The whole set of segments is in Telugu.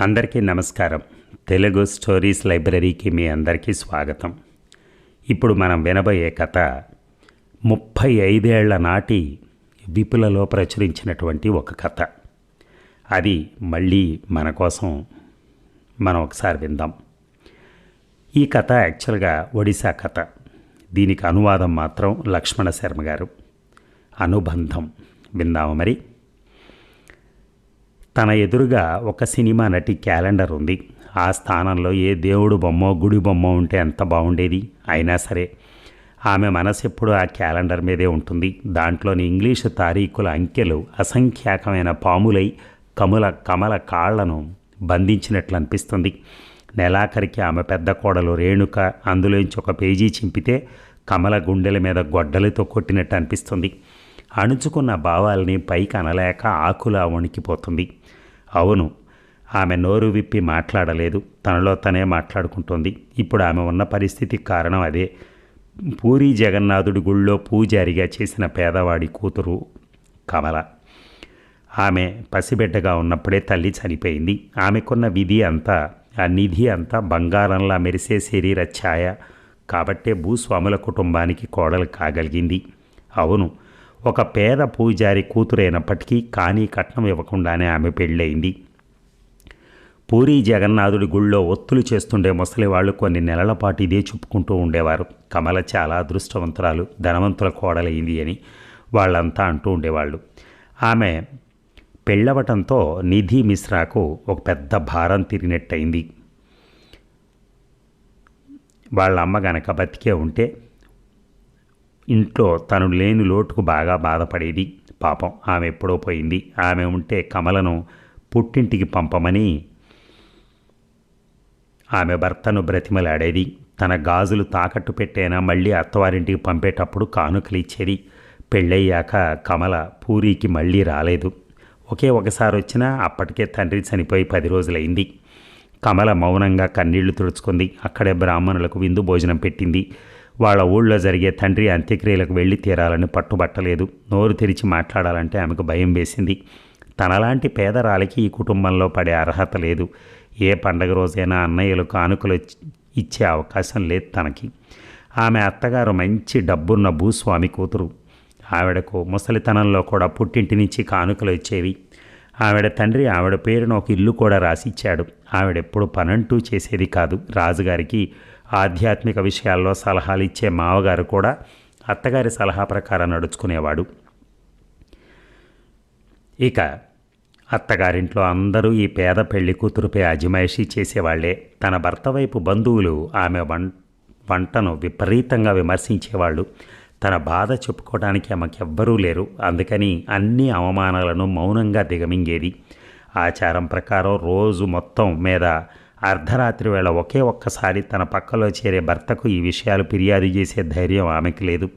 అందరికీ నమస్కారం. తెలుగు స్టోరీస్ లైబ్రరీకి మీ అందరికీ స్వాగతం. ఇప్పుడు మనం వినబోయే కథ ముప్పై ఐదేళ్ళ నాటి విపులలో ప్రచురించినటువంటి ఒక కథ. అది మళ్ళీ మన కోసం మనం ఒకసారి విందాం. ఈ కథ యాక్చువల్గా ఒడిశా కథ. దీనికి అనువాదం మాత్రం లక్ష్మణ శర్మ గారు. అనుబంధం విందాము మరి. తన ఎదురుగా ఒక సినిమా నటి క్యాలెండర్ ఉంది. ఆ స్థానంలో ఏ దేవుడు బొమ్మో గుడి బొమ్మ ఉంటే ఎంత బాగుండేది? అయినా సరే ఆమె మనసు ఎప్పుడూ ఆ క్యాలెండర్ మీదే ఉంటుంది. దాంట్లోని ఇంగ్లీషు తారీఖుల అంకెలు అసంఖ్యాకమైన పాములై కముల కమల కాళ్ళను బంధించినట్లు అనిపిస్తుంది. నెలాఖరికి ఆమె పెద్ద కోడలు రేణుక అందులోంచి ఒక పేజీ చింపితే కమల గుండెల మీద గొడ్డలతో కొట్టినట్టు అనిపిస్తుంది. అణుచుకున్న భావాల్ని పైకి అనలేక ఆకులా వణికిపోతుంది. అవును ఆమె నోరు విప్పి మాట్లాడలేదు. తనలో తనే మాట్లాడుకుంటోంది. ఇప్పుడు ఆమె ఉన్న పరిస్థితి కారణం అదే. పూరి జగన్నాథుడి గుళ్ళో పూజారిగా చేసిన పేదవాడి కూతురు కమల. ఆమె పసిబిడ్డగా ఉన్నప్పుడే తల్లి చనిపోయింది. ఆమెకున్న విధి అంతా ఆ నిధి అంతా బంగారంలా మెరిసే శరీర ఛాయ కాబట్టే భూస్వాముల కుటుంబానికి కోడలు కాగలిగింది. అవును ఒక పేద పూజారి కూతురైనప్పటికీ కానీ కట్నం ఇవ్వకుండానే ఆమె పెళ్ళయింది. పూరి జగన్నాథుడి గుళ్ళో ఒత్తులు చేస్తుండే ముసలివాళ్ళు కొన్ని నెలల పాటు ఇదే చెప్పుకుంటూ ఉండేవారు. కమల చాలా అదృష్టవంతురాలు ధనవంతుల కోడలైంది అని వాళ్ళంతా అంటూ ఉండేవాళ్ళు. ఆమె పెళ్ళవటంతో నిధి మిశ్రాకు ఒక పెద్ద భారం తిరిగినట్టయింది. వాళ్ళ అమ్మ గనక బతికే ఉంటే ఇంట్లో తను లేని లోటుకు బాగా బాధపడేది. పాపం ఆమె ఎప్పుడో పోయింది. ఆమె ఉంటే కమలను పుట్టింటికి పంపమని ఆమె భర్తను బ్రతిమలాడేది. తన గాజులు తాకట్టు పెట్టేనా మళ్ళీ అత్తవారింటికి పంపేటప్పుడు కానుకలు ఇచ్చేది. పెళ్ళయ్యాక కమల పూరికి మళ్ళీ రాలేదు. ఒకే ఒకసారి వచ్చినా అప్పటికే తండ్రి చనిపోయి పది రోజులైంది. కమల మౌనంగా కన్నీళ్ళు తుడుచుకుంది. అక్కడే బ్రాహ్మణులకు విందు భోజనం పెట్టింది. వాళ్ళ ఊళ్ళో జరిగే తండ్రి అంత్యక్రియలకు వెళ్ళి తీరాలని పట్టుబట్టలేదు. నోరు తెరిచి మాట్లాడాలంటే ఆమెకు భయం వేసింది. తనలాంటి పేదరాలికి ఈ కుటుంబంలో పడే అర్హత లేదు. ఏ పండగ రోజైనా అన్నయ్యలు కానుకలు ఇచ్చే అవకాశం లేదు తనకి. ఆమె అత్తగారు మంచి డబ్బున్న భూస్వామి కూతురు. ఆవిడకు ముసలితనంలో కూడా పుట్టింటి నుంచి కానుకలు ఇచ్చేవి. ఆవిడ తండ్రి ఆవిడ పేరున ఒక ఇల్లు కూడా రాసిచ్చాడు. ఆవిడెప్పుడు పనంటూ చేసేది కాదు. రాజుగారికి ఆధ్యాత్మిక విషయాల్లో సలహాలు ఇచ్చే మావగారు కూడా అత్తగారి సలహా ప్రకారం నడుచుకునేవాడు. ఇక అత్తగారింట్లో అందరూ ఈ పేద పెళ్ళి కూతురుపై అజమాయిషీ చేసేవాళ్ళే. తన భర్త వైపు బంధువులు ఆమె వం వంటను విపరీతంగా విమర్శించేవాళ్ళు. తన బాధ చెప్పుకోవడానికి ఆమెకెవ్వరూ లేరు. అందుకని అన్ని అవమానాలను మౌనంగా దిగమింగేది. ఆచారం ప్రకారం రోజు మొత్తం మీద అర్ధరాత్రి వేళ ఒకే ఒక్కసారి తన పక్కలో చేరే భర్తకు ఈ విషయాలు ఫిర్యాదు చేసే ధైర్యం ఆమెకి లేదు.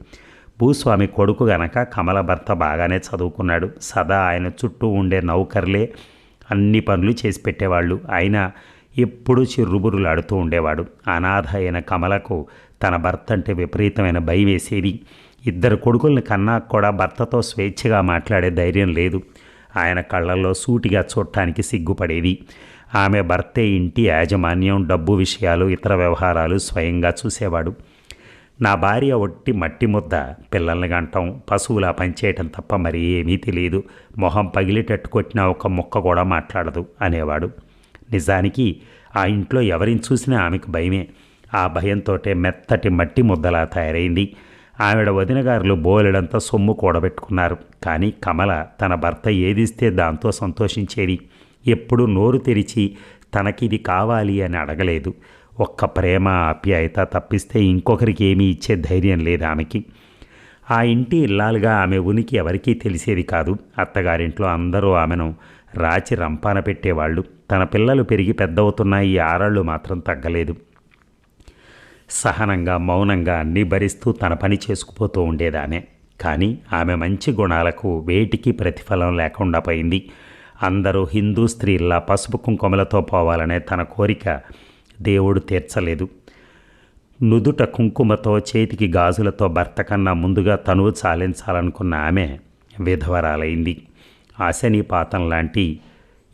భూస్వామి కొడుకు గనక కమల భర్త బాగానే చదువుకున్నాడు. సదా ఆయన చుట్టూ ఉండే నౌకర్లే అన్ని పనులు చేసి పెట్టేవాళ్ళు. అయినా ఎప్పుడూ చిర్రుబురులాడుతూ ఉండేవాడు. అనాథ అయిన కమలకు తన భర్త అంటే విపరీతమైన భయం వేసేది ఇద్దరు కొడుకుల్ని కన్నా కూడా భర్తతో స్వేచ్ఛగా మాట్లాడే ధైర్యం లేదు. ఆయన కళ్ళల్లో సూటిగా చూడటానికి సిగ్గుపడేది. ఆమె భర్తే ఇంటి యాజమాన్యం డబ్బు విషయాలు ఇతర వ్యవహారాలు స్వయంగా చూసేవాడు. నా భార్య ఒట్టి మట్టి ముద్ద పిల్లల్ని గంటం పశువులా పనిచేయటం తప్ప మరి ఏమీ తెలియదు మొహం పగిలేటట్టు కొట్టిన ఒక ముక్క కూడా మాట్లాడదు అనేవాడు. నిజానికి ఆ ఇంట్లో ఎవరిని చూసినా ఆమెకు భయమే. ఆ భయంతోటే మెత్తటి మట్టి ముద్దలా తయారైంది. ఆవిడ వదినగారులు బోలెడంతా సొమ్ము కూడబెట్టుకున్నారు. కానీ కమల తన భర్త ఏదిస్తే దాంతో సంతోషించేది. ఎప్పుడు నోరు తెరిచి తనకిది కావాలి అని అడగలేదు. ఒక్క ప్రేమ ఆప్యాయత తప్పిస్తే ఇంకొకరికి ఏమీ ఇచ్చే ధైర్యం లేదు ఆమెకి. ఆ ఇంటి ఇల్లాలుగా ఆమె ఉనికి ఎవరికీ తెలిసేది కాదు. అత్తగారింట్లో అందరూ ఆమెను రాచి రంపాన పెట్టేవాళ్ళు. తన పిల్లలు పెరిగి పెద్దవుతున్న ఈ ఆరాళ్ళు మాత్రం తగ్గలేదు. సహనంగా మౌనంగా అన్నీ భరిస్తూ తన పని చేసుకుపోతూ ఉండేదానే. కానీ ఆమె మంచి గుణాలకు వేటికి ప్రతిఫలం లేకుండా పోయింది. అందరూ హిందూ స్త్రీల్లా పసుపు కుంకుమలతో పోవాలనే తన కోరిక దేవుడు తీర్చలేదు. నుదుట కుంకుమతో చేతికి గాజులతో భర్త కన్నా ముందుగా తనువు చాలించాలనుకున్న ఆమె విధవరాలైంది. అశనిపాతం లాంటి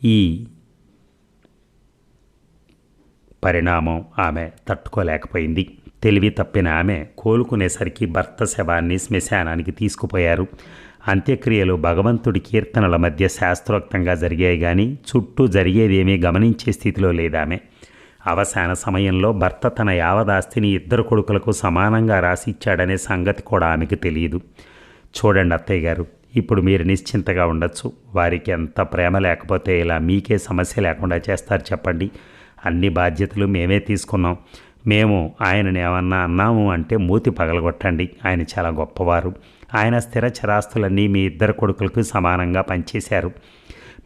ఈ పరిణామం ఆమె తట్టుకోలేకపోయింది. తెలివి తప్పిన ఆమె కోలుకునేసరికి భర్త శవాన్ని శ్మశానానికి తీసుకుపోయారు. అంత్యక్రియలు భగవంతుడి కీర్తనల మధ్య శాస్త్రోక్తంగా జరిగాయి కానీ చుట్టూ జరిగేదేమీ గమనించే స్థితిలో లేదామె. అవసాన సమయంలో భర్త తన యావదాస్తిని ఇద్దరు కొడుకులకు సమానంగా రాసిచ్చాడనే సంగతి కూడా ఆమెకు తెలియదు. చూడండి అత్తయ్య గారు ఇప్పుడు మీరు నిశ్చింతగా ఉండొచ్చు. వారికి ఎంత ప్రేమ లేకపోతే ఇలా మీకే సమస్య లేకుండా చేస్తారు చెప్పండి. అన్ని బాధ్యతలు మేమే తీసుకున్నాం. మేము ఆయనని ఏమన్నా అన్నాము అంటే మూతి పగలగొట్టండి. ఆయన చాలా గొప్పవారు. ఆయన స్థిర చరాస్తులన్నీ మీ ఇద్దరు కొడుకులకు సమానంగా పనిచేశారు.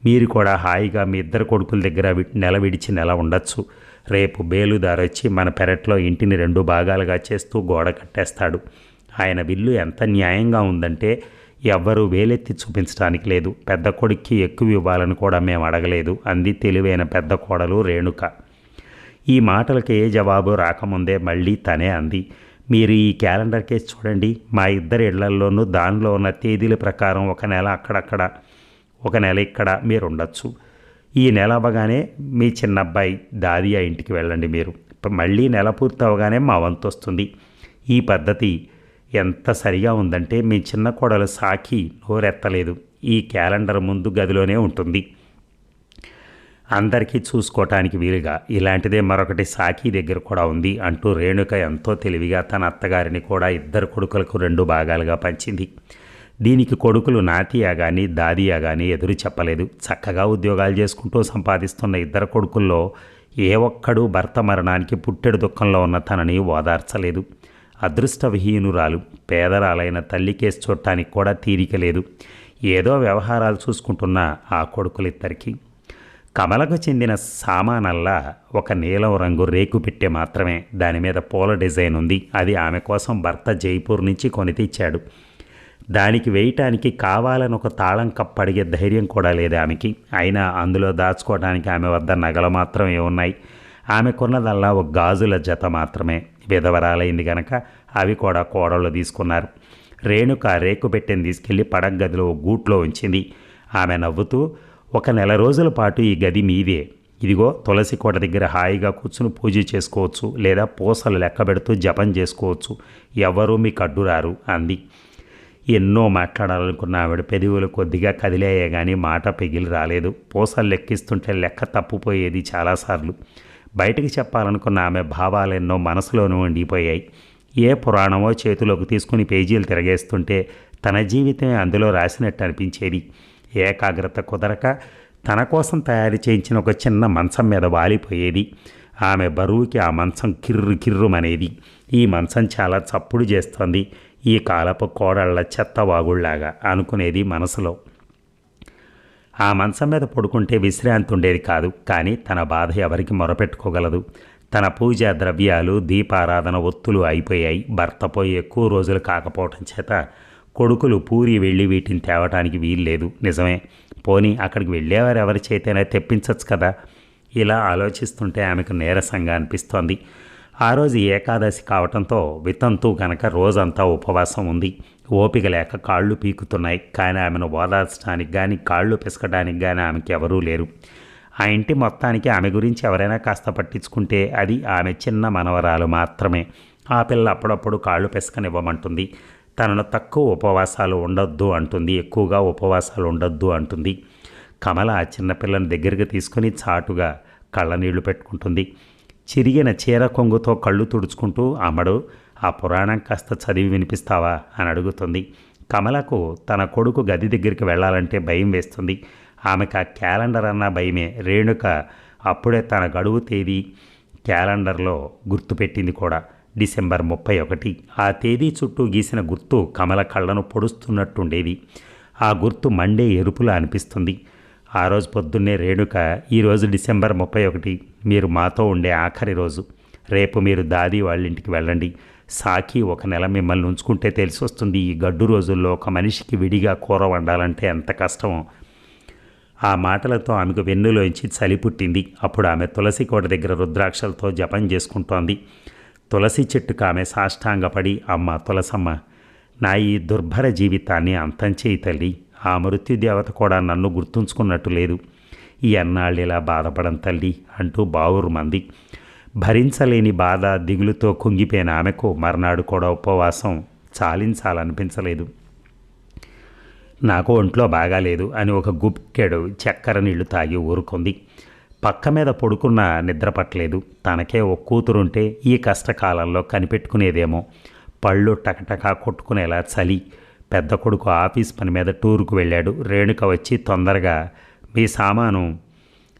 మీరు కూడా హాయిగా మీ ఇద్దరు కొడుకుల దగ్గర నెల విడిచి నెల ఉండొచ్చు. రేపు బేలుదారొచ్చి మన పెరట్లో ఇంటిని రెండు భాగాలుగా చేస్తూ గోడ కట్టేస్తాడు. ఆయన విల్లు ఎంత న్యాయంగా ఉందంటే ఎవ్వరూ వేలెత్తి చూపించడానికి లేదు. పెద్ద కొడుక్కి ఎక్కువ ఇవ్వాలని కూడా మేము అడగలేదు. అంది తెలివైన పెద్ద కోడలు రేణుక. ఈ మాటలకు ఏ జవాబు రాకముందే మళ్ళీ తనే అంది. మీరు ఈ క్యాలెండర్ కేసు చూడండి. మా ఇద్దరి ఇళ్ళల్లోనూ దానిలో ఉన్న తేదీల ప్రకారం ఒక నెల అక్కడక్కడ ఒక నెల ఇక్కడ మీరు ఉండొచ్చు. ఈ నెల అవ్వగానే మీ చిన్న అబ్బాయి దాదియా ఇంటికి వెళ్ళండి మీరు. మళ్ళీ నెల పూర్తి అవగానే మా వంతు వస్తుంది. ఈ పద్ధతి ఎంత సరిగా ఉందంటే మీ చిన్న కోడలు సాకి నోరెత్తలేదు. ఈ క్యాలెండర్ ముందు గదిలోనే ఉంటుంది. అందరికీ చూసుకోవటానికి వీలుగా. ఇలాంటిదే మరొకటి సాకి దగ్గర కూడా ఉంది అంటూ రేణుక ఎంతో తెలివిగా తన అత్తగారిని కూడా ఇద్దరు కొడుకులకు రెండు భాగాలుగా పంచింది. దీనికి కొడుకులు నాతియా కానీ దాదియా కానీ ఎదురు చెప్పలేదు. చక్కగా ఉద్యోగాలు చేసుకుంటూ సంపాదిస్తున్న ఇద్దరు కొడుకుల్లో ఏ ఒక్కడూ భర్త మరణానికి పుట్టెడు దుఃఖంలో ఉన్న తనని ఓదార్చలేదు. అదృష్టవిహీనురాలు పేదరాలైన తల్లి కేసు చూడటానికి కూడా తీరిక లేదు. ఏదో వ్యవహారాలు చూసుకుంటున్న ఆ కొడుకులిద్దరికీ. కమలకు చెందిన సామానల్లా ఒక నీలం రంగు రేకు పెట్టె మాత్రమే. దాని మీద పూల డిజైన్ ఉంది. అది ఆమె కోసం భర్త జైపూర్ నుంచి కొని తెచ్చాడు. దానికి వేయటానికి కావాలని ఒక తాళం కప్పడిగే ధైర్యం కూడా లేదు ఆమెకి. అయినా అందులో దాచుకోవడానికి ఆమె వద్ద నగలు మాత్రమే ఉన్నాయి. ఆమె కొన్నదల్లా ఒక గాజుల జత మాత్రమే. విధవరాలైంది గనక అవి కూడా కోడళ్ళు తీసుకున్నారు. రేణుక రేకు పెట్టెని తీసుకెళ్ళి పడగదిలో గూట్లో ఉంచింది. ఆమె నవ్వుతూ ఒక నెల రోజుల పాటు ఈ గది మీదే. ఇదిగో తులసి కోట దగ్గర హాయిగా కూర్చుని పూజ చేసుకోవచ్చు లేదా పూసలు లెక్క పెడుతూ జపం చేసుకోవచ్చు. ఎవరూ మీకు అడ్డురారు అంది. ఎన్నో మాట్లాడాలనుకున్న ఆవిడ పెదవులు కొద్దిగా కదిలాయే కానీ మాట పెగిలి రాలేదు. పూసలు లెక్కిస్తుంటే లెక్క తప్పుపోయేది చాలాసార్లు. బయటకు చెప్పాలనుకున్న ఆమె భావాలెన్నో మనసులోనూ ఉండిపోయాయి. ఏ పురాణమో చేతిలోకి తీసుకుని పేజీలు తిరగేస్తుంటే తన జీవితమే అందులో రాసినట్టు అనిపించేది. ఏకాగ్రత కుదరక తన కోసం తయారు చేయించిన ఒక చిన్న మంచం మీద వాలిపోయేది. ఆమె బరువుకి ఆ మంచం కిర్రు కిర్రుమనేది ఈ మంచం చాలా చప్పుడు చేస్తోంది. ఈ కాలపు కోడళ్ళ చెత్త వాగుళ్ళాగా అనుకునేది మనసులో. ఆ మంచం మీద పడుకుంటే విశ్రాంతి ఉండేది కాదు. కానీ తన బాధ ఎవరికి మొరపెట్టుకోగలదు. తన పూజా ద్రవ్యాలు దీపారాధన ఒత్తులు అయిపోయాయి. భర్త పోయి ఎక్కువ రోజులు కాకపోవటం చేత కొడుకులు పూరి వెళ్ళి వీటిని తేవటానికి వీల్లేదు. నిజమే. పోనీ అక్కడికి వెళ్ళేవారు ఎవరి చేతైనా తెప్పించవచ్చు కదా? ఇలా ఆలోచిస్తుంటే ఆమెకు నీరసంగా అనిపిస్తోంది. ఆ రోజు ఏకాదశి కావటంతో వితంతు గనక రోజంతా ఉపవాసం ఉంది. ఓపిక లేక కాళ్ళు పీకుతున్నాయి. కానీ ఆమెను ఓదార్చడానికి కానీ కాళ్ళు పిసకడానికి కానీ ఆమెకి ఎవరూ లేరు. ఆ ఇంటి మొత్తానికి ఆమె గురించి ఎవరైనా కాస్త పట్టించుకుంటే అది ఆమె చిన్న మనవరాలు మాత్రమే. ఆ పిల్ల అప్పుడప్పుడు కాళ్ళు పెసకనివ్వమంటుంది. తనను తక్కువ ఉపవాసాలు ఉండొద్దు అంటుంది ఎక్కువగా ఉపవాసాలు ఉండొద్దు అంటుంది. కమల ఆ చిన్నపిల్లని దగ్గరికి తీసుకుని చాటుగా కళ్ళనీళ్ళు పెట్టుకుంటుంది. చిరిగిన చీర కొంగుతో కళ్ళు తుడుచుకుంటూ అమ్మడు ఆ పురాణం కాస్త చదివి వినిపిస్తావా? అని అడుగుతుంది. కమలకు తన కొడుకు గది దగ్గరికి వెళ్ళాలంటే భయం వేస్తుంది. ఆమెకు ఆ క్యాలెండర్ అన్న భయమే. రేణుక అప్పుడే తన గడువు తేదీ క్యాలెండర్లో గుర్తుపెట్టింది కూడా. డిసెంబర్ ముప్పై ఒకటి ఆ తేదీ చుట్టూ గీసిన గుర్తు కమల కళ్ళను పొడుస్తున్నట్టుండేది. ఆ గుర్తు మండే ఎరుపులా అనిపిస్తుంది. ఆ రోజు పొద్దున్నే రేణుక ఈరోజు డిసెంబర్ ముప్పై ఒకటి మీరు మాతో ఉండే ఆఖరి రోజు. రేపు మీరు దాది వాళ్ళ ఇంటికి వెళ్ళండి. సాకి ఒక నెల మిమ్మల్ని ఉంచుకుంటే తెలిసి వస్తుంది ఈ గడ్డు రోజుల్లో ఒక మనిషికి విడిగా కూర వండాలంటే ఎంత కష్టమో ఆ మాటలతో ఆమెకు వెన్నులోంచి చలి పుట్టింది. అప్పుడు ఆమె తులసి కోట దగ్గర రుద్రాక్షలతో జపం చేసుకుంటోంది. తులసి చెట్టుకు ఆమె సాష్టాంగపడి అమ్మ తులసమ్మ నా ఈ దుర్భర జీవితాన్ని అంతం చేయి తల్లి. ఆ మృత్యుదేవత కూడా నన్ను గుర్తుంచుకున్నట్టు లేదు. ఈ అన్నాళ్ళు ఇలా బాధపడం తల్లి? అంటూ బావురు మంది. భరించలేని బాధ దిగులుతో కుంగిపోయిన ఆమెకు మర్నాడు కూడా ఉపవాసం చాలించాలనిపించలేదు. నాకు ఒంట్లో బాగాలేదు అని ఒక గుప్కెడు చక్కెర నీళ్ళు తాగి ఊరుకుంది. పక్క మీద పడుకున్న నిద్ర పట్టలేదు. తనకే ఒక కూతురుంటే ఈ కష్టకాలంలో కనిపెట్టుకునేదేమో. పళ్ళు టకటకా కొట్టుకునేలా చలి. పెద్ద కొడుకు ఆఫీస్ పని మీద టూరుకు వెళ్ళాడు. రేణుక వచ్చి తొందరగా మీ సామాను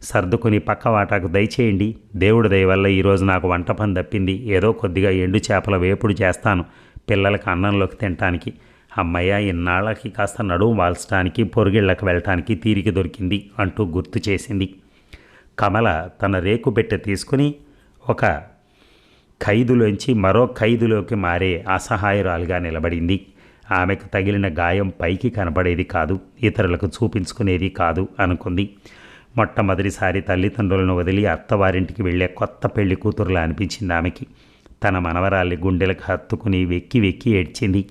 సర్దుకుని పక్క వాటాకు దయచేయండి. దేవుడి దయ వల్ల ఈరోజు నాకు వంట పని తప్పింది. ఏదో కొద్దిగా ఎండు చేపల వేపుడు చేస్తాను. పిల్లలకి అన్నంలోకి తినటానికి. అమ్మయ్య ఇన్నాళ్ళకి కాస్త నడుము వాల్చడానికి పొరుగిళ్ళకి వెళ్ళటానికి తీరిక దొరికింది అంటూ గుర్తు చేసింది. కమల తన రేకుబెట్టె తీసుకుని ఒక ఖైదులోంచి మరో ఖైదులోకి మారే అసహాయురాలుగా నిలబడింది. ఆమెకు తగిలిన గాయం పైకి కనబడేది కాదు ఇతరులకు చూపించుకునేది కాదు అనుకుంది. మొట్టమొదటిసారి తల్లిదండ్రులను వదిలి అత్తవారింటికి వెళ్ళే కొత్త పెళ్ళి కూతురులా అనిపించింది ఆమెకి. తన మనవరాలి గుండెలకు హత్తుకుని వెక్కి వెక్కి ఏడ్చింది.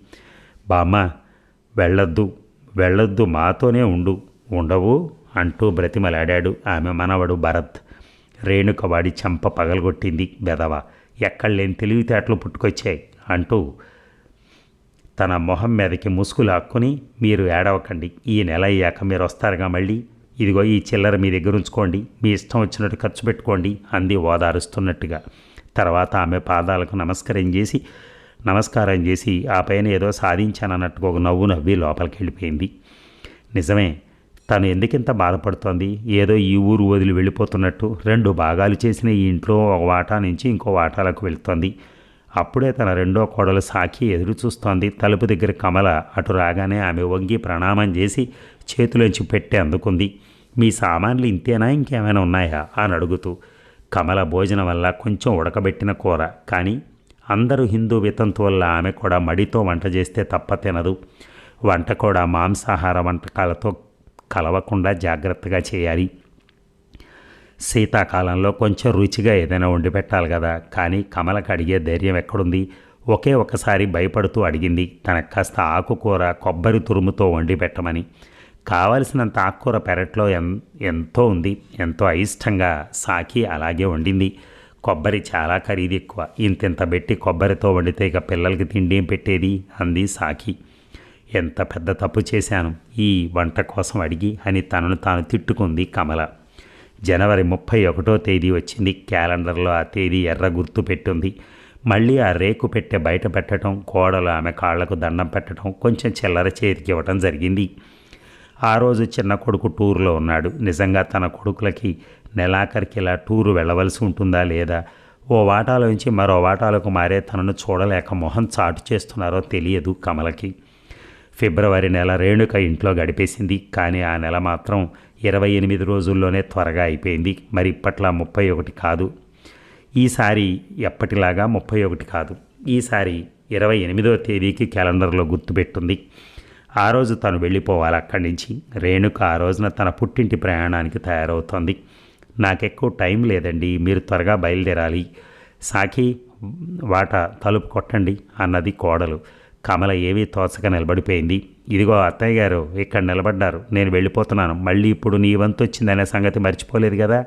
బామ్మ వెళ్ళొద్దు వెళ్ళొద్దు మాతోనే ఉండు ఉండవు. అంటూ బ్రతిమలాడాడు ఆమె మనవడు భరత్. రేణుక వాడి చెంప పగలగొట్టింది. బెదవ ఎక్కడలేని తెలివితేటలు పుట్టుకొచ్చాయి అంటూ తన మొహం మీదకి ముసుగు లాక్కుని మీరు ఏడవకండి ఈ నెల అయ్యాక మీరు వస్తారుగా మళ్ళీ. ఇదిగో ఈ చిల్లర మీ దగ్గర ఉంచుకోండి మీ ఇష్టం వచ్చినట్టు ఖర్చు పెట్టుకోండి అంది ఓదారుస్తున్నట్టుగా. తర్వాత ఆమె పాదాలకు నమస్కారం చేసి నమస్కారం చేసి ఆ పైన ఏదో సాధించానన్నట్టుగా ఒక నవ్వు నవ్వి లోపలికి వెళ్ళిపోయింది నిజమే తను ఎందుకింత బాధపడుతోంది? ఏదో ఈ ఊరు వదిలి వెళ్ళిపోతున్నట్టు రెండు భాగాలు చేసిన ఈ ఇంట్లో ఒక వాటా నుంచి ఇంకో వాటాలకు వెళుతోంది. అప్పుడే తన రెండో కోడలు సాకి ఎదురు చూస్తోంది. తలుపు దగ్గర కమల అటు రాగానే ఆమె వంగి ప్రణామం చేసి చేతిలోంచి పెట్టి అందుకుంది. మీ సామాన్లు ఇంతేనా? ఇంకేమైనా ఉన్నాయా? అని అడుగుతూ కమల భోజనం వల్ల కొంచెం ఉడకబెట్టిన కూర. కానీ అందరూ హిందూ వితంతు వల్ల ఆమె కూడా మడితో వంట చేస్తే తప్ప తినదు. వంట కూడా మాంసాహార వంటకాలతో కలవకుండా జాగ్రత్తగా చేయాలి. శీతాకాలంలో కొంచెం రుచిగా ఏదైనా వండి పెట్టాలి కదా. కానీ కమలకు అడిగే ధైర్యం ఎక్కడుంది? ఒకే ఒకసారి భయపడుతూ అడిగింది. తనకు కాస్త ఆకుకూర కొబ్బరి తురుముతో వండి పెట్టమని. కావలసినంత ఆకుకూర పెరట్లో ఎన్ ఎంతో ఉంది. ఎంతో అయిష్టంగా సాకి అలాగే వండింది. కొబ్బరి చాలా ఖరీదు ఎక్కువ. ఇంతింత పెట్టి కొబ్బరితో వండితే ఇక పిల్లలకి తిండి ఏం పెట్టేది? అంది సాకి. ఎంత పెద్ద తప్పు చేశాను? ఈ వంట కోసం అడిగి అని తనను తాను తిట్టుకుంది కమల. జనవరి ముప్పై ఒకటో తేదీ వచ్చింది. క్యాలెండర్లో ఆ తేదీ ఎర్ర గుర్తు పెట్టుంది. మళ్ళీ ఆ రేకు పెట్టె బయట పెట్టడం కోడలు ఆమె కాళ్ళకు దండం పెట్టడం కొంచెం చిల్లర చేతికి ఇవ్వటం జరిగింది. ఆ రోజు చిన్న కొడుకు టూర్లో ఉన్నాడు. నిజంగా తన కొడుకులకి నెలాఖరికి ఇలా టూరు వెళ్ళవలసి ఉంటుందా లేదా? ఓ వాటాలోంచి మరో వాటాలకు మారే తనను చూడలేక మొహం చాటు చేస్తున్నారో తెలియదు కమలకి. ఫిబ్రవరి నెల రేణుక ఇంట్లో గడిపేసింది. కానీ ఆ నెల మాత్రం ఇరవై ఎనిమిది రోజుల్లోనే త్వరగా అయిపోయింది. మరి ఇప్పట్లా ముప్పై ఒకటి కాదు. ఈసారి ఎప్పటిలాగా ముప్పై ఒకటి కాదు. ఈసారి ఇరవై ఎనిమిదో తేదీకి క్యాలెండర్లో గుర్తుపెట్టుంది ఆ రోజు తను వెళ్ళిపోవాలి అక్కడి నుంచి. రేణుక ఆ రోజున తన పుట్టింటి ప్రయాణానికి తయారవుతోంది. నాకెక్కువ టైం లేదండి. మీరు త్వరగా బయలుదేరాలి. సాకి వాట తలుపు కొట్టండి అన్నది కోడలు. కమల ఏమీ తోచక నిలబడిపోయింది. ఇదిగో అత్తయ్య గారు ఇక్కడ నిలబడ్డారు. నేను వెళ్ళిపోతున్నాను. మళ్ళీ ఇప్పుడు నీ వంతు వచ్చిందనే సంగతి మర్చిపోలేదు కదా?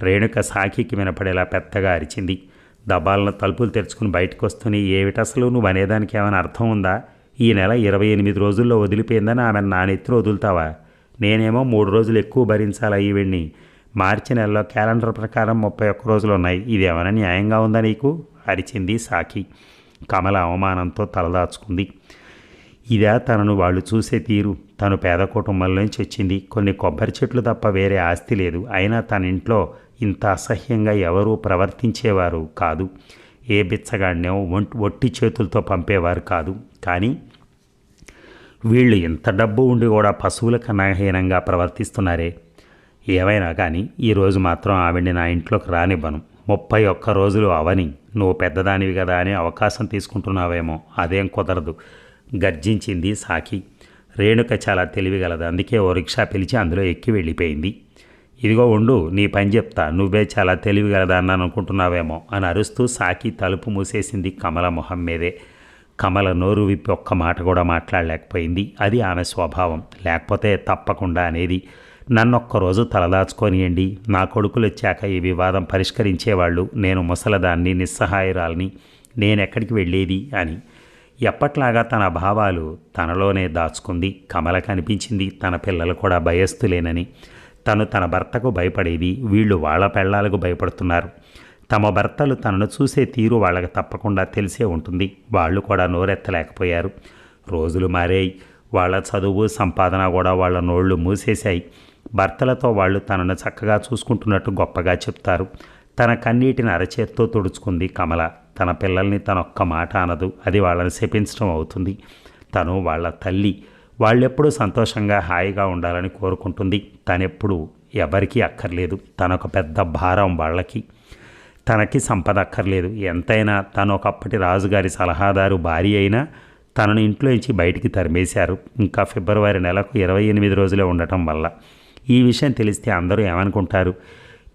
రేణుక సాకికి వినపడేలా పెద్దగా అరిచింది. దబాలను తలుపులు తెరుచుకుని బయటకు వస్తూనే ఏమిటసలు నువ్వు అనేదానికి ఏమైనా అర్థం ఉందా? ఈ నెల ఇరవై ఎనిమిది రోజుల్లో వదిలిపోయిందని ఆమె నా వదులుతావా? నేనేమో మూడు రోజులు ఎక్కువ భరించాలా ఈవిడ్ని? మార్చి నెలలో క్యాలెండర్ ప్రకారం ముప్పై ఒక్క రోజులు ఉన్నాయి. ఇది ఏమైనా న్యాయంగా ఉందా నీకు? అరిచింది సాకి కమల అవమానంతో తలదాచుకుంది. ఇదా తనను వాళ్ళు చూసే తీరు. తను పేద కుటుంబంలోంచి వచ్చింది. కొన్ని కొబ్బరి చెట్లు తప్ప వేరే ఆస్తి లేదు. అయినా తన ఇంట్లో ఇంత అసహ్యంగా ఎవరూ ప్రవర్తించేవారు కాదు. ఏ బిచ్చగాడినో ఒంటి ఒట్టి చేతులతో పంపేవారు కాదు. కానీ వీళ్ళు ఇంత డబ్బు ఉండి కూడా పశువుల కన్నాహీనంగా ప్రవర్తిస్తున్నారే? ఏవైనా కానీ ఈరోజు మాత్రం ఆవిడ్ని నా ఇంట్లోకి రానివ్వను. ముప్పై ఒక్క రోజులు అవని. నువ్వు పెద్దదానివి కదా అని అవకాశం తీసుకుంటున్నావేమో అదేం కుదరదు. గర్జించింది సాకి. రేణుక చాలా తెలివిగలదు అందుకే ఓ రిక్షా పిలిచి అందులో ఎక్కి వెళ్ళిపోయింది. ఇదిగో ఉండు నీ పని చెప్తా నువ్వే చాలా తెలివిగలదా అన్నాను అనుకుంటున్నావేమో అని అరుస్తూ సాకి తలుపు మూసేసింది కమల మొహం మీదే. కమల నోరు విప్పి ఒక్క మాట కూడా మాట్లాడలేకపోయింది. అది ఆమె స్వభావం లేకపోతే తప్పకుండా అనేది నన్ను ఒక్కరోజు తలదాచుకొనియండి. నా కొడుకులు వచ్చాక ఈ వివాదం పరిష్కరించేవాళ్ళు నేను ముసలదాన్ని నిస్సహాయరాల్ని నేనెక్కడికి వెళ్ళేది అని. ఎప్పట్లాగా తన భావాలు తనలోనే దాచుకుంది. కమల కనిపించింది. తన పిల్లలు కూడా భయస్తులేనని తను తన భర్తకు భయపడేది. వీళ్ళు వాళ్ళ పెళ్ళాలకు భయపడుతున్నారు. తమ భర్తలు తనను చూసే తీరు వాళ్ళకి తప్పకుండా తెలిసే ఉంటుంది. వాళ్ళు కూడా నోరెత్తలేకపోయారు. రోజులు మారాయి. వాళ్ళ చదువు సంపాదన కూడా వాళ్ళ నోళ్ళు మూసేశాయి. భర్తలతో వాళ్ళు తనను చక్కగా చూసుకుంటున్నట్టు గొప్పగా చెప్తారు. తన కన్నీటిని అరచేత్తో తుడుచుకుంది కమల. తన పిల్లల్ని తనొక్క మాట అనదు. అది వాళ్ళని శపించడం అవుతుంది. తను వాళ్ళ తల్లి. వాళ్ళెప్పుడూ సంతోషంగా హాయిగా ఉండాలని కోరుకుంటుంది. తనెప్పుడు ఎవరికీ అక్కర్లేదు. తనొక పెద్ద భారం వాళ్ళకి. తనకి సంపద అక్కర్లేదు. ఎంతైనా తను ఒకప్పటి రాజుగారి సలహాదారు భార్య అయినా తనను ఇంట్లో ఇచ్చి బయటికి తరిమేశారు. ఇంకా ఫిబ్రవరి నెలకు ఇరవై ఎనిమిది రోజులే ఉండటం వల్ల. ఈ విషయం తెలిస్తే అందరూ ఏమనుకుంటారు?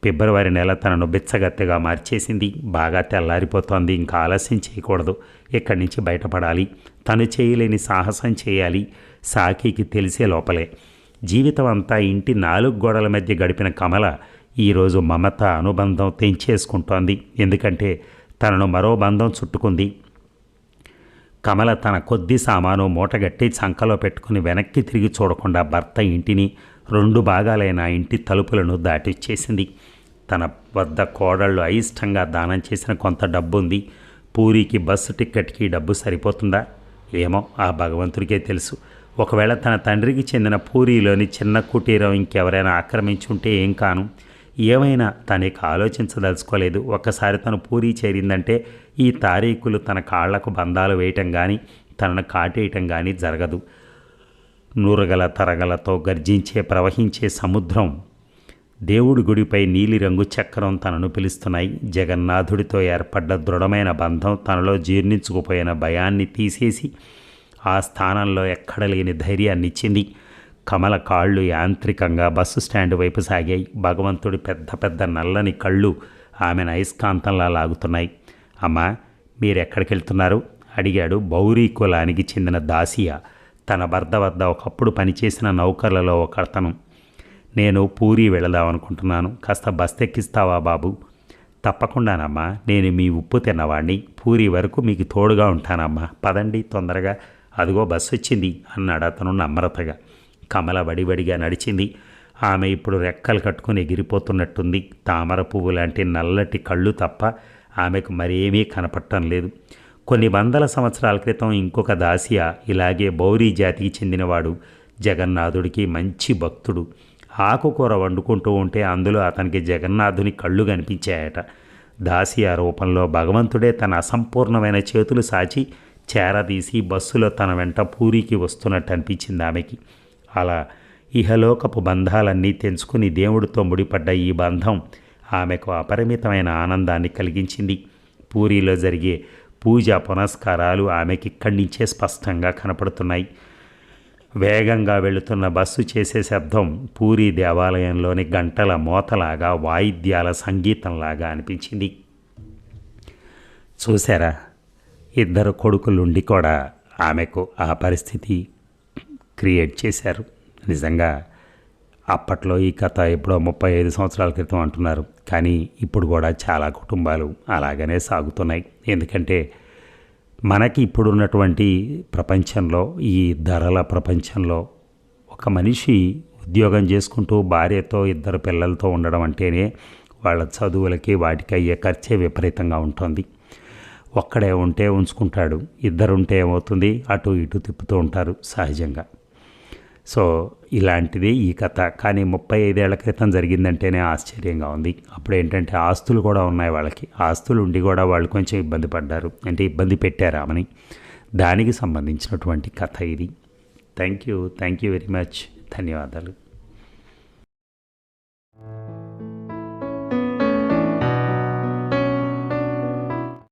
ఫిబ్రవరి నెల తనను బిచ్చగత్తెగా మార్చేసింది. బాగా తెల్లారిపోతోంది. ఇంకా ఆలస్యం చేయకూడదు. ఇక్కడి నుంచి బయటపడాలి. తను చేయలేని సాహసం చేయాలి. సాకికి తెలిసే లోపలే. జీవితం అంతా ఇంటి నాలుగు గోడల మధ్య గడిపిన కమల ఈరోజు మమత అనుబంధం తెంచేసుకుంటోంది. ఎందుకంటే తనను మరో బంధం చుట్టుకుంది. కమల తన కొద్ది సామాను మూటగట్టి చంకలో పెట్టుకుని వెనక్కి తిరిగి చూడకుండా భర్త ఇంటిని రెండు భాగాలైన ఇంటి తలుపులను దాటిచ్చేసింది. తన వద్ద కోడళ్ళు అయిష్టంగా దానం చేసిన కొంత డబ్బు ఉంది పూరికి బస్సు టిక్కెట్కి డబ్బు సరిపోతుందా? ఏమో ఆ భగవంతుడికే తెలుసు. ఒకవేళ తన తండ్రికి చెందిన పూరిలోని చిన్న కుటీరం ఇంకెవరైనా ఆక్రమించుంటే ఏం కాను? ఏమైనా తనకి ఆలోచించదలుచుకోలేదు. ఒక్కసారి తను పూరి చేరిందంటే ఈ తారీఖులు తన కాళ్ళకు బంధాలు వేయటం కానీ తనను కాటేయటం కానీ జరగదు. నూరగల తరగలతో గర్జించే ప్రవహించే సముద్రం. దేవుడి గుడిపై నీలిరంగు చక్రం తనను పిలుస్తున్నాయి. జగన్నాథుడితో ఏర్పడ్డ దృఢమైన బంధం తనలో జీర్ణించుకుపోయిన భయాన్ని తీసేసి ఆ స్థానంలో ఎక్కడ లేని ధైర్యాన్ని ఇచ్చింది. కమల కాళ్ళు యాంత్రికంగా బస్సు స్టాండ్ వైపు సాగాయి. భగవంతుడి పెద్ద పెద్ద నల్లని కళ్ళు ఆమెను అయస్కాంతంలా లాగుతున్నాయి. అమ్మా మీరెక్కడికి వెళ్తున్నారు అడిగాడు బౌరీ కులానికి చెందిన దాసియా. తన భర్త వద్ద ఒకప్పుడు పనిచేసిన నౌకర్లలో ఒక అతను నేను పూరి వెళదామనుకుంటున్నాను. కాస్త బస్తెక్కిస్తావా బాబు? తప్పకుండానమ్మా నేను మీ ఉప్పు తిన్నవాణ్ణి. పూరి వరకు మీకు తోడుగా ఉంటానమ్మా. పదండి తొందరగా. అదిగో బస్సు వచ్చింది అన్నాడు అతను నమ్రతగా. కమల వడివడిగా నడిచింది. ఆమె ఇప్పుడు రెక్కలు కట్టుకుని ఎగిరిపోతున్నట్టుంది. తామర పువ్వు లాంటి నల్లటి కళ్ళు తప్ప ఆమెకు మరేమీ కనపడటం లేదు కొన్ని వందల సంవత్సరాల క్రితం ఇంకొక దాసియా ఇలాగే బౌరీ జాతికి చెందినవాడు. జగన్నాథుడికి మంచి భక్తుడు. ఆకుకూర వండుకుంటూ ఉంటే అందులో అతనికి జగన్నాథుని కళ్ళు కనిపించాయట. దాసియా రూపంలో భగవంతుడే తన అసంపూర్ణమైన చేతులు సాచి చేరదీసి బస్సులో తన వెంట పూరికి వస్తున్నట్టు అనిపించింది ఆమెకి. అలా ఇహలోకపు బంధాలన్నీ తెంచుకుని దేవుడితో ముడిపడ్డ ఈ బంధం ఆమెకు అపరిమితమైన ఆనందాన్ని కలిగించింది. పూరిలో జరిగే పూజ పునస్కారాలు ఆమెకి ఇక్కడి నుంచే స్పష్టంగా కనపడుతున్నాయి. వేగంగా వెళుతున్న బస్సు చేసే శబ్దం పూరి దేవాలయంలోని గంటల మోతలాగా వాయిద్యాల సంగీతంలాగా అనిపించింది. చూసారా ఇద్దరు కొడుకులుండి కూడా ఆమెకు ఆ పరిస్థితి క్రియేట్ చేశారు. నిజంగా అప్పట్లో ఈ కథ ఎప్పుడో ముప్పై ఐదు సంవత్సరాల క్రితం అంటున్నారు. కానీ ఇప్పుడు కూడా చాలా కుటుంబాలు అలాగనే సాగుతున్నాయి. ఎందుకంటే మనకి ఇప్పుడున్నటువంటి ప్రపంచంలో ఈ ధరల ప్రపంచంలో ఒక మనిషి ఉద్యోగం చేసుకుంటూ భార్యతో ఇద్దరు పిల్లలతో ఉండడం అంటేనే వాళ్ళ చదువులకి వాటికి అయ్యే ఖర్చే విపరీతంగా ఉంటుంది. ఒక్కడే ఉంటే ఉంచుకుంటాడు ఇద్దరుంటే ఏమవుతుంది? అటు ఇటు తిప్పుతూ ఉంటారు సహజంగా. సో ఇలాంటిది ఈ కథ. కానీ ముప్పై ఐదేళ్ళ క్రితం జరిగిందంటేనే ఆశ్చర్యంగా ఉంది. అప్పుడు ఏంటంటే ఆస్తులు కూడా ఉన్నాయి వాళ్ళకి. ఆస్తులు ఉండి కూడా వాళ్ళు కొంచెం ఇబ్బంది పడ్డారు. అంటే ఇబ్బంది పెట్టారు దానికి సంబంధించినటువంటి కథ ఇది. Thank you. Thank you very much. ధన్యవాదాలు.